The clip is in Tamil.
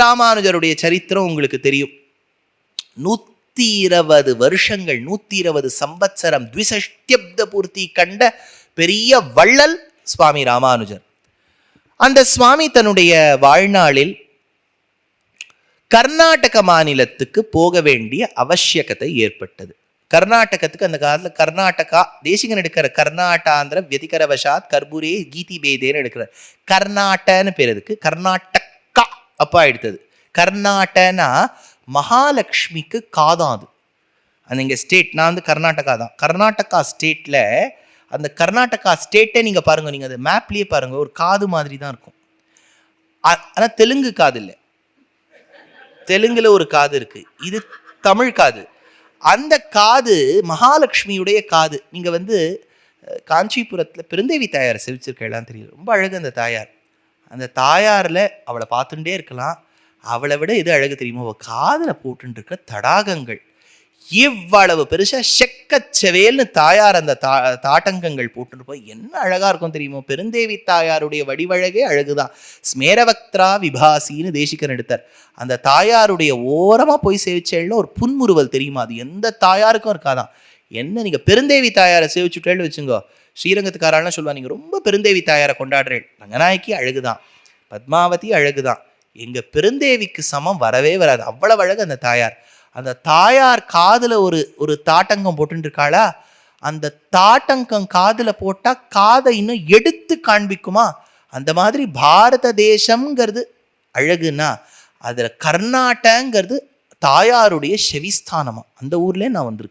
ராமானுஜருடைய சரித்திரம் உங்களுக்கு தெரியும். நூத்தி இருபது வருஷங்கள் நூத்தி இருபது சம்பத்சரம் த்விசஷ்டியப்த பூர்த்தி கண்ட பெரிய வள்ளல் சுவாமி ராமானுஜர். அந்த சுவாமி தன்னுடைய வாழ்நாளில் கர்நாடக மாநிலத்துக்கு போக வேண்டிய அவசியகத்தை ஏற்பட்டது. கர்நாடகத்துக்கு அந்த காலத்தில் கர்நாடகா தேசிகன் எடுக்கிற கர்நாடாந்திர வெதிகரவசாத் கர்பூரே கீதி பேதேன்னு எடுக்கிறார் கர்நாட்டன்னு பேர் அதுக்கு கர்நாடக அப்போ எடுத்தது கர்நாடனா மகாலட்சுமிக்கு காதான் அது அந்த இங்கே ஸ்டேட் நான் வந்து கர்நாடகா தான். கர்நாடகா ஸ்டேட்டில் அந்த கர்நாடகா ஸ்டேட்டே நீங்கள் பாருங்கள் நீங்கள் அந்த மேப்லேயே பாருங்கள் ஒரு காது மாதிரி தான் இருக்கும். ஆனால் தெலுங்கு காது இல்லை. தெலுங்கில் ஒரு காது இருக்குது இது தமிழ் காது. அந்த காது மகாலட்சுமியுடைய காது. நீங்கள் வந்து காஞ்சிபுரத்தில் பெருந்தேவி தாயார் செவிச்சிருக்கலாம் தெரியும். ரொம்ப அழகு அந்த தாயார். அந்த தாயாரில் அவளை பார்த்துட்டே இருக்கலாம். அவளை விட எது அழகு தெரியுமோ? அவள் காதில் போட்டுட்டு தடாகங்கள். இவ்வளவு பெருசாக செக்கச்சவேல்னு தாயார் அந்த தா தாட்டங்கங்கள் போட்டுருப்போம் என்ன அழகாக இருக்கும் தெரியுமோ? பெருந்தேவி தாயாருடைய வடிவழகே அழகுதான். ஸ்மேரவக்திரா விபாசின்னு தேசிகன் எடுத்தார். அந்த தாயாருடைய ஓரமாக போய் சேவிச்சேன்னா ஒரு புன்முறுவல் தெரியுமா? அது எந்த தாயாருக்கும் இருக்காதான். என்ன நீங்கள் பெருந்தேவி தாயாரை சேவிச்சுட்டேன்னு வச்சுங்கோ. ஸ்ரீரங்கத்துக்காரெல்லாம் சொல்லுவா நீங்கள் ரொம்ப பெருந்தேவி தாயாரை கொண்டாடுறேன். ரங்கநாயகி அழகுதான். பத்மாவதி அழகுதான். எங்கள் பெருந்தேவிக்கு சமம் வரவே வராது. அவ்வளவு அழகு அந்த தாயார். அந்த தாயார் காதில் ஒரு ஒரு தாட்டங்கம் போட்டுருக்காளா அந்த தாட்டங்கம் காதில் போட்டால் காதை இன்னும் எடுத்து காண்பிக்குமா? அந்த மாதிரி பாரத தேசம்ங்கிறது அழகுன்னா அதில் கர்நாடகங்கிறது தாயாருடைய செவிஸ்தானமாக அந்த ஊர்லேயே நான் வந்திருக்கேன்.